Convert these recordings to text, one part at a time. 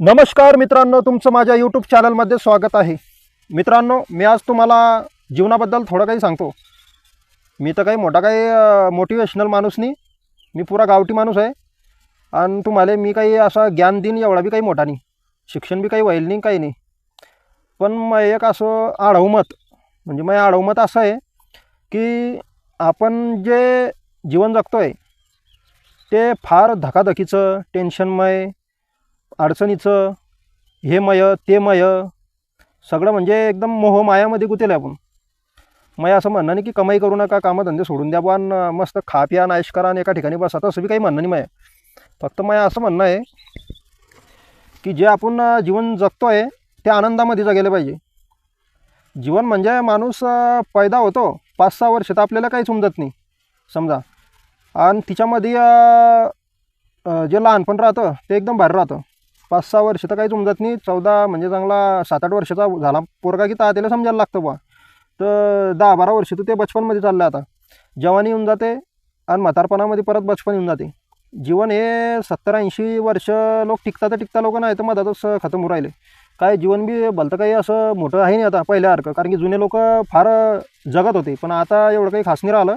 नमस्कार मित्रांनो तुमचं माझ्या यूट्यूब चॅनलमध्ये स्वागत आहे. मित्रांनो मी आज तुम्हाला जीवनाबद्दल थोडं काही सांगतो. मी तर काही मोठा काही मोटिवेशनल माणूस नाही मी पुरा गावठी माणूस आहे. आणि तुम्हाला मी काही असा ज्ञान देईन एवढा बी काही मोठा नाही. शिक्षण बी काही व्हायला नाही काही नाही. पण मग एक असं आढवमत म्हणजे मग आढवमत असं आहे की आपण जे जीवन जगतो आहे ते फार धकाधकीचं टेन्शनमय अडचणीचं हे मय ते मय सगळं म्हणजे एकदम मोह मायामध्ये गुतेल आपण. मग असं म्हणणं नाही की कमाई करू नका कामधंदे सोडून द्या पण मस्त खा प्या नाश करा आणि एका ठिकाणी बसा तसं बी काही म्हणणं नाही मय. फक्त मय असं म्हणणं आहे की जे आपण जीवन जगतो आहे ते आनंदामध्ये जगेलं पाहिजे. जीवन म्हणजे माणूस पैदा होतो पाच सहा वर्ष तर आपल्याला काही समजत नाही समजा. आणि तिच्यामध्ये जे लहानपण राहतं ते एकदम भारी राहतं. पाच सहा वर्ष तर काही समजत नाही. चौदा म्हणजे चांगला सात आठ वर्षाचा झाला. पोरगा की त्याला समजायला लागतं बा तर दहा बारा वर्ष तर ते बचपनमध्ये चाललं आता. जवानी येऊन जाते आणि म्हातारपणामध्ये परत बचपन येऊन जाते. जीवन हे सत्तर ऐंशी वर्ष लोक टिकता तर टिकता लोक नाही तर मधातच खतम होऊ राहिले. काय जीवन बी भलतं काही असं मोठं आहे नाही आता पहिल्यासारखं कारण की जुने लोक फार जगत होते. पण आता एवढं काही खास नाही राहिलं.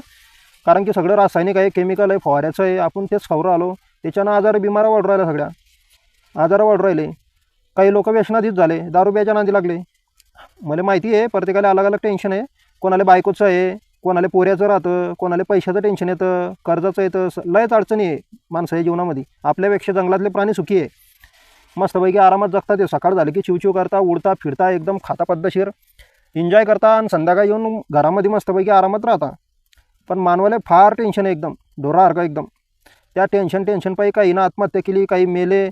कारण की सगळं रासायनिक आहे केमिकल आहे फवाऱ्याचं आहे. आपण तेच खाऊ राहिलो. त्याच्यानं आजार बिमाऱ्या वाढू राहिल्या सगळ्या. आजार वाढू राहिले. काही लोक व्यसनाधीच झाले दारू प्यायच्या नांदी लागले. मला माहिती आहे प्रत्येकाला अलग अलग टेन्शन आहे. कोणाला बायकोचं आहे कोणाला पोऱ्याचं राहतं कोणाला पैशाचं टेन्शन येतं कर्जाचं येतं लयच अडचणी आहे माणसाच्या जीवनामध्ये. आपल्यापेक्षा जंगलातले प्राणी सुखी आहे. मस्तपैकी आरामात जगतात ते सकाळ झाली की चिवचिव करता उडता फिरता एकदम खाता पद्धतशीर. एन्जॉय करता आणि संध्याकाळी येऊन घरामध्ये मस्तपैकी आरामात राहता. पण मानवाला फार टेन्शन आहे एकदम. ढोरासारखं एकदम. त्या टेन्शन टेन्शनपायी काहीनं आत्महत्या केली काही मेले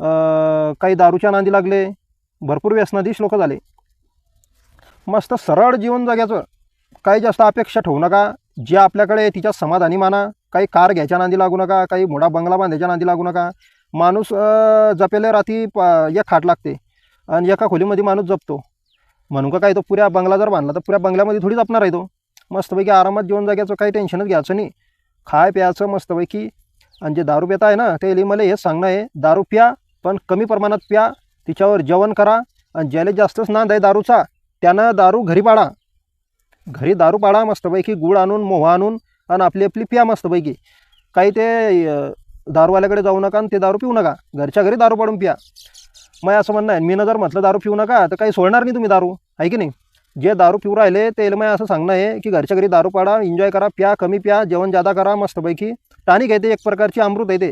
काही दारूच्या नांदी लागले. भरपूर व्यसनाधीश लोक झाले. मस्त सरळ जीवन जगायचं. काही जास्त अपेक्षा ठेवू नका. जे आपल्याकडे तिच्या समाधानी माना. काही कार घ्यायच्या नांदी लागू नका. काही मोठा बंगला बांधायच्या नांदी लागू नका. माणूस जपेल्या जपेले रात्री प एक खाट लागते. आणि एका खोलीमध्ये माणूस जपतो. म्हणून का काय तो पुऱ्या बंगला जर बांधला तर पुऱ्या बंगल्यामध्ये थोडी जपणार आहे तो. मस्तपैकी आरामात जेवण जाग्याचं काही टेन्शनच घ्यायचं नाही. खाय प्यायचं मस्तपैकी. आणि जे दारू पिता आहे ना ते मला हेच सांगणं आहे दारू प्या. पण कमी प्रमाणात प्या तिच्यावर जेवण करा आणि ज्याला जास्तच नांद आहे दारूचा त्यानं दारू घरी पाडा. घरी दारू पाडा मस्तपैकी गुळ आणून मोह आणून आणि आपली आपली प्या मस्तपैकी. काही ते दारूवाल्याकडे जाऊ नका आणि ते दारू पिऊ नका. घरच्या घरी दारू पाडून प्या. मग असं म्हणणं आहे. मी जर म्हटलं दारू पिऊ नका तर काही सोडणार नाही तुम्ही दारू. आहे की नाही? जे दारू पिऊ राहिले ते मग असं सांगणं आहे की घरच्या घरी दारू पाडा एन्जॉय करा प्या कमी प्या जेवण जादा करा मस्तपैकी. टानिक आहे ते एक प्रकारची अमृत आहे ते.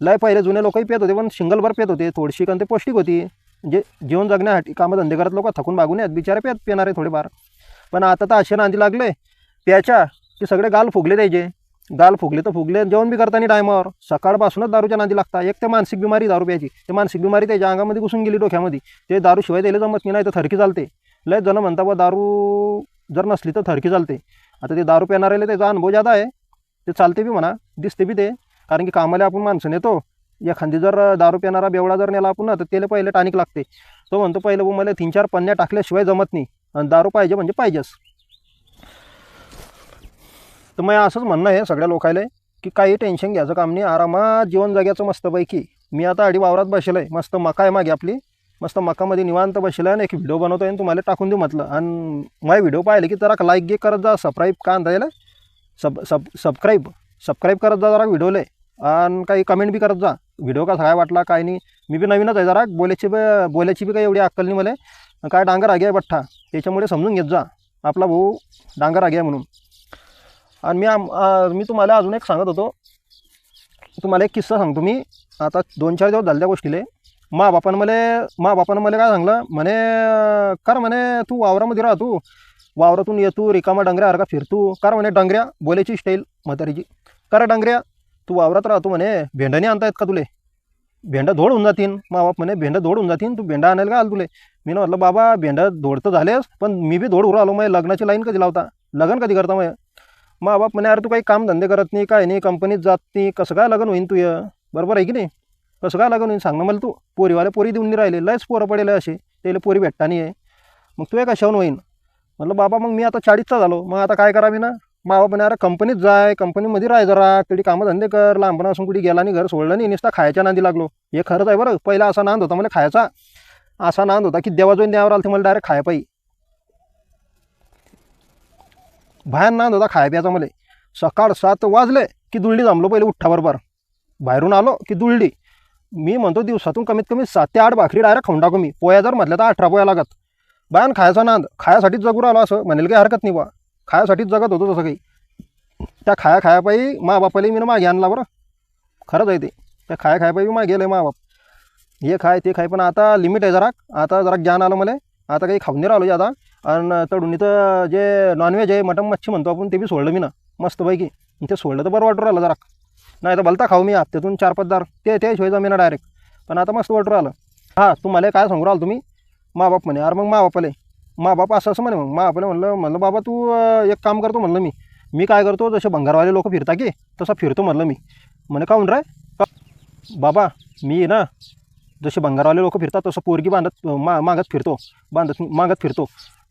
लय पहिले जुने लोकही पेत होते पण सिंगलभर पित होते. थोडीशी कारण ते पौष्टिक होती. जे जेवण जगण्यासाठी कामधंदे करत लोक थकून मागून आहेत बिचारे पेत पिणारे थोडेफार. पण आता तर असे नांदी लागले. प्याच्या की सगळे गाल फुगले द्यायचे गाल फुगले तर फुगले जेवण बी करताना टायमावर. सकाळपासूनच दारूच्या नांदी लागता एक ते मानसिक बिमारी दारू प्यायची. ते मानसिक बिमारी त्याच्या अंगामध्ये घुसून गेली डोक्यामध्ये. ते दारू शिवाय त्याला जमत नाही नाही तर थरकी चालते. लय जण म्हणता बा दारू जर नसली तर थरकी चालते. आता ते दारू पिणाऱ्याला त्याचा अनुभव जादा आहे ते चालते बी म्हणा दिसते बी ते. कारण की कामाला आपण माणसं नेतो. एखादी जर दारू पिणारा बेवडा जर नेला आपण ना तर त्याला पहिले टानिक लागते. तो म्हणतो पहिलं बुवा मला तीन चार पन्न्या टाकल्याशिवाय जमत नाही. आणि दारू पाहिजे म्हणजे पाहिजेच. तर मग असंच म्हणणं आहे सगळ्या लोकायला की काही टेन्शन घ्यायचं काम नाही. आरामात जीवन जगायचं मस्तपैकी. मी आता आडी वावरात बसलं आहे. मस्त मका आहे मागे आपली. मस्त मकामध्ये निवांत बसलं आहे आणि एक व्हिडिओ बनवतो आहे आणि तुम्हाला टाकून देऊ म्हटलं. आणि माझे व्हिडिओ पाहिले की जरा लाईक गे करत जा सबस्क्राईब का आणता सब सब सबस्क्राईब सबस्क्राईब करत जा जरा व्हिडिओला. आणि काही कमेंट बी करत जा. व्हिडिओ का काय वाटला काय नाही. मी बी नवीनच आहे जरा. बोलायची बी बोलायची बी काही एवढी अक्कल नाही मला. काय डांगर आगे आहे बठ्ठा. त्याच्यामुळे समजून घेत जा. आपला भाऊ डांगर आगे आहे म्हणून. आणि मी आम मी तुम्हाला अजून एक सांगत होतो. तुम्हाला एक किस्सा सांगतो मी. आता दोन चार दिवस झाल्या त्या गोष्टीले. मा बापानं मला मा बापानं मला काय सांगलं? म्हणे कर म्हणे तू वावरामध्ये राह तू. वावरातून येतो रिकामा डंगऱ्या डंगऱ्यासारखा फिरतो कर म्हणे डंगऱ्या. बोलायची स्टाईल म्हातारीची. कर डंगऱ्या. तू वावरात राहतो म्हणे भेंडाने आणता येत का तुले? भेंडा धोड होऊन जातीन. मा बाप म्हणे भेंडा धोड होऊन जातीन तू भेंडा आणायला का आलं तुले? मी ना म्हटलं बाबा भेंडा धोड तर झालेस पण मी बी धोड उरू आलो मग लग्नाची लाईन कधी लावता? लग्न कधी करता मग मा बाप म्हणे अरे तू काही काम धंदे करत नाही काय नाही कंपनीत जात नाही कसं काय लग्न होईन तू बरोबर आहे की नाही? कसं काय लग्न होईन? सांग ना मला तू. पोरीवाले पोरी देऊन नाही राहिले लयच पोरं पडेल असे. त्याला पोरी भेटता नाही आहे मग तू कशाहून होईन? म्हटलं बाबा मग मी आता चाळीसचा झालो. मग आता काय करावी ना? मा बापाने अरे कंपनीत जाय कंपनीमध्ये राह जरा तरी कामं धंदे कर लहानपणापासून कुठे गेला नाही घर सोडलं नाही नुसता खायच्या नांदी लागलो. हे खरंच आहे बरं. पहिला असा नांद होता मला खायचा. असा नांद होता की देवाजून जोईन द्यावर आलं ते मला डायरेक्ट खाय पाहिजे बाहेर नांद होता खाय प्यायचा मला. सकाळ सात वाजले की दुलडी जमलो पहिले उठ्ठा बरोबर बाहेरून आलो की दुलडी. मी म्हणतो दिवसातून कमीत कमी सात ते आठ भाकरी डायरेक्ट खाऊन टाकू मी. पोया जर म्हटलं तर अठरा पोया लागत. बायान खायचा नांद. खायासाठीच जगूर आलो असं. म्हणेल काही हरकत नाही बा खायासाठीच जगत होतो तसं काही. त्या खाया खाया मा बापाला मी मागे आणला बरं. खरंच आहे ते. त्या खाया खाया मागे गेलं मा बाप हे खाय ते खाय पण आता लिमिट आहे जरा. आता जरा ज्ञान आलं मला. आता काही खाऊन नाही राहिलो आता. आणि चढून इथं जे नॉनव्हेज आहे मटन मच्छी म्हणतो आपण ते बी सोडलं मी ना. मस्तपैकी. ते सोडलं तर बरं वाटू राहिलं जरा. नाही तर भलता खाऊ मी हप्त्यातून चार पाच दार. ते ते मी ना डायरेक्ट पण आता मस्त वाटू राहिलं. हां तुम्हाला काय सांगू राहिलं तुम्ही? मा बाप म्हणे. अरे मग मा बापाले मा बाप असं असं म्हणे मग मा बापाला म्हणलं म्हणलं बाबा तू अं, एक काम करतो म्हणलं मी. मी काय करतो जसे भंगारवाले लोक फिरता की तसा फिरतो म्हणलं मी. म्हणे काऊन राय का बाबा मी ना जसे भंगारवाले लोक फिरतात तसं पोरगी बांधत मा मागत फिरतो. बांधत मागत फिरतो.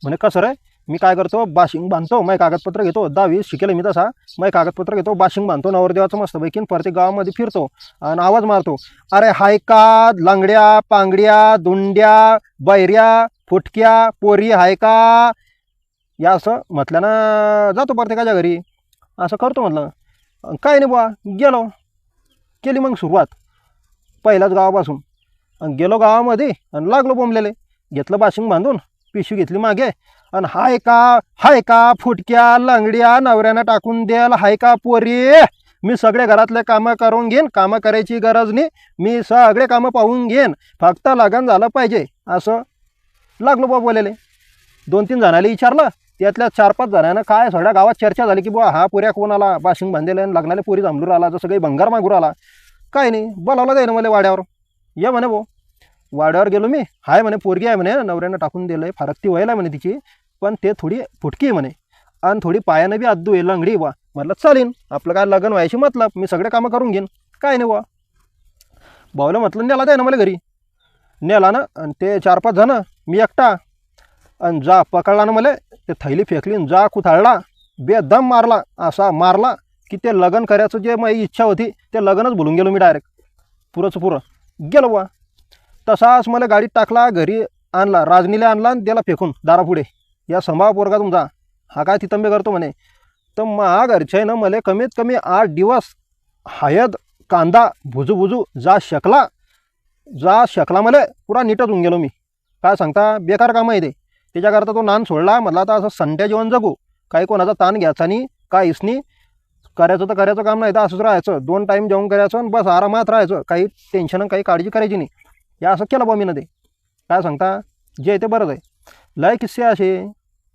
म्हणे कसं रे? मी काय करतो? बाशिंग बांधतो मै कागदपत्र घेतो दहावी शिकेल मी तसा मग कागदपत्र घेतो बाशिंग बांधतो नवरदेवाचं मस्तपैकी आणि प्रत्येक गावामध्ये फिरतो आणि आवाज मारतो. अरे हायका लांगड्या पांगड्या दुंड्या बैऱ्या फुटक्या पोरी हाय का? या असं म्हटल्यानं जातो प्रत्येकाच्या घरी. असं करतो म्हटलं. काय नाही बुवा गेलो. केली मग सुरुवात. पहिल्याच गावापासून. आणि गेलो गावामध्ये आणि लागलो बोंबलेले घेतलं बाशिंग बांधून पिशवी घेतली मागे. आणि हाय का हाय का फुटक्या लंगड्या नवऱ्यानं टाकून द्याल हाय का पोरी? मी सगळे घरातले कामं करून घेईन कामं करायची गरज नाही. मी सगळे कामं पाहून घेईन. फक्त लगन झालं पाहिजे असं लागलो बा बोलायले दोन तीन जणाला विचारलं. त्यातल्या चार पाच जणांना काय सगळ्या गावात चर्चा झाली की बुवा हा पुऱ्या कोण आला? बाशिंग बांधलेला आणि लग्नाला पुरी जांभळूर आला जसं काही भंगार मागूर आला. काय नाही बोलावला जाईन मला वाड्यावर. ये म्हणे भाऊ. वाड्यावर गेलो मी. हाय म्हणे पोरगी आहे म्हणे नवऱ्यानं टाकून दिलं आहे फारक ती व्हायला म्हणे तिची. पण ते थोडी फुटकी आहे म्हणे. आणि थोडी पायानं बी आदू आहे लंगडी वा म्हटलं चालेन आपलं काय लग्न व्हायची मतलब. मी सगळे कामं करून घेईन. काय नाही वा भाऊला म्हटलं नेला जाय ना मला घरी. नेला ना. आणि ते चार पाच जणं मी एकटा. आणि जा पकडला ना मला ते थैली फेकली आणि जा कुथाळला. बेदम मारला असा मारला की ते लग्न करायचं जे माझी इच्छा होती ते लग्नच भुलून गेलो मी डायरेक्ट पुरंच पुरं. गेलो बा तसाच मला गाडीत टाकला घरी आणला राजनीला आणला आणि त्याला फेकून दारापुढे. या संभाव पोरगा तुमचा. हा काय तितंबे करतो म्हणे. तर मा घरचे ना मला कमीत कमी आठ दिवस हयद कांदा भुजू भुजू जा शकला. जा शकला मला पुरा नीटच होऊन गेलो मी. काय सांगता? बेकार काम आहे ते. त्याच्याकरता तो नान सोडला म्हटला आता असं संध्या जेवण जगू. काही कोणाचा ताण घ्यायचा नाही काहीच नाही. करायचं तर करायचं काम नाही तर असंच राहायचं. दोन टाईम जेवण करायचं आणि बस आरामात राहायचं. काही टेन्शन काही काळजी करायची नाही. या असं केलं बा मी ते. काय सांगता? जे आहे ते बरंच आहे. लय किस्से असे.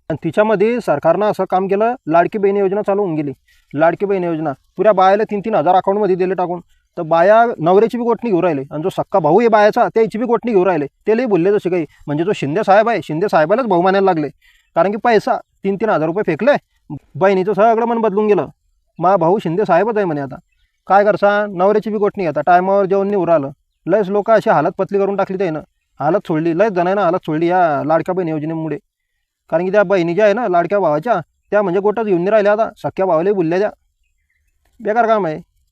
आणि तिच्यामध्ये सरकारनं असं काम केलं लाडकी बहीण योजना चालू होऊन गेली. लाडकी बहीण योजना. पुऱ्या बायाला तीन तीन हजार अकाउंटमध्ये दिले टाकून. तर बाया नवऱ्याची बी गोठणी घेऊ राहिले. आणि जो सक्का भाऊ आहे बायाचा त्याची बी गोठणी घेऊ राहिले. त्यालाही बोलले जसे काही. म्हणजे जो शिंदे साहेब आहे शिंदे साहेबालाच भाऊ मानायला लागले. कारण की पैसा तीन तीन हजार रुपये फेकले. बहिणीचं सगळं मन बदलून गेलं. मा भाऊ शिंदे साहेबच आहे म्हणे आता. काय करसा? नवऱ्याची बी गोठणी घेता. टायमावर जेवण नाही उरालं लयच लोक अशी हालत पतली करून टाकली त्यानं. हालत सोडली. लयच जणांना हालत सोडली या लाडक्या बहीण योजनेमुळे. कारण की त्या बहिणी ज्या आहे ना लाडक्या भावाच्या त्या म्हणजे गोटच घेऊन नाही राहिल्या आता. सख्या भावाला बोलल्या त्या. बेकार काम आहे.